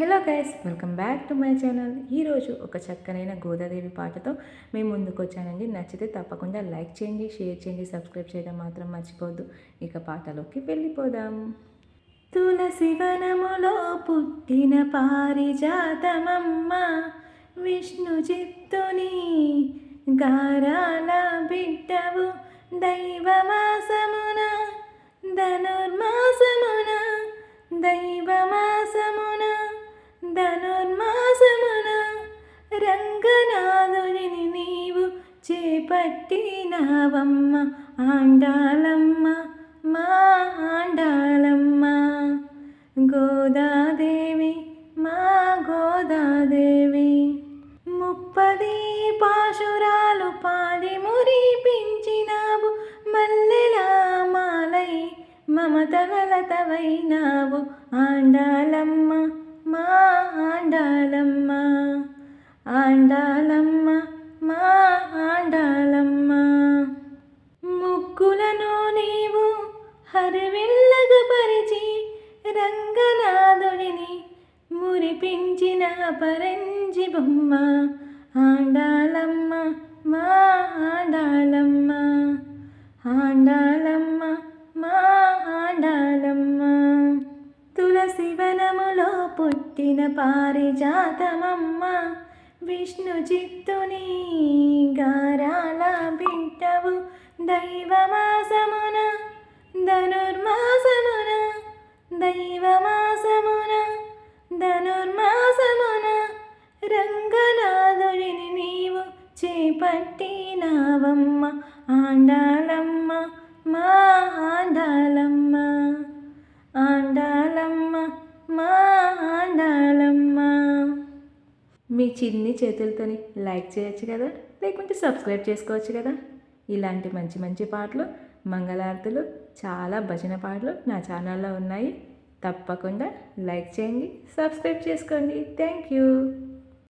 Hello guys welcome back to my channel. ఈరోజు ఒక చక్కనైన గోదాదేవి పాటతో మేము ముందుకు వచ్చానండి. నచ్చితే తప్పకుండా లైక్ చేయండి షేర్ చేయండి సబ్స్క్రైబ్ చేయడం మాత్రం మర్చిపోద్దు ఇక పాటలోకి వెళ్ళిపోదాం. తులసి వనములో పుట్టిన పారిజాతమమ్మ విష్ణు చిత్తుని గారాల బిడ్డవు దైవమాసము చేపట్టినావమ్మ ఆండాలమ్మ మా ఆండాలమ్మ. గోదాదేవి మా గోదాదేవి. ముప్పది పాశురాలు పాడి మురిపించినావు మల్లెలా మాలై మమతగలతవైనావు ఆండాలమ్మ మా ఆండాలమ్మ. ఆండాలమ్మ హరవిల్లగపరిచి రంగనాథుడిని మురిపించిన పరంజి బొమ్మ. ఆండాలమ్మ మా ఆండాలమ్మ ఆండాలమ్మ మా ఆండాలమ్మ తులసి వనములో పుట్టిన పారిజాతమమ్మ. విష్ణు చిత్తుని గారాల బిడ్డవు దైవమా? చేపట్టినావమ్మ ఆండాలమ్మ మా ఆండాలమ్మ. ఆండాలమ్మ మా ఆండాలమ్మ. మీ చిన్ని చేతులతోని లైక్ చేయొచ్చు కదా? లేకుంటే సబ్స్క్రైబ్ చేసుకోవచ్చు కదా? ఇలాంటి మంచి మంచి పాటలు మంగళారతులు చాలా భజన పాటలు నా ఛానల్లో ఉన్నాయి. తప్పకుండా లైక్ చేయండి సబ్స్క్రైబ్ చేసుకోండి. Thank you.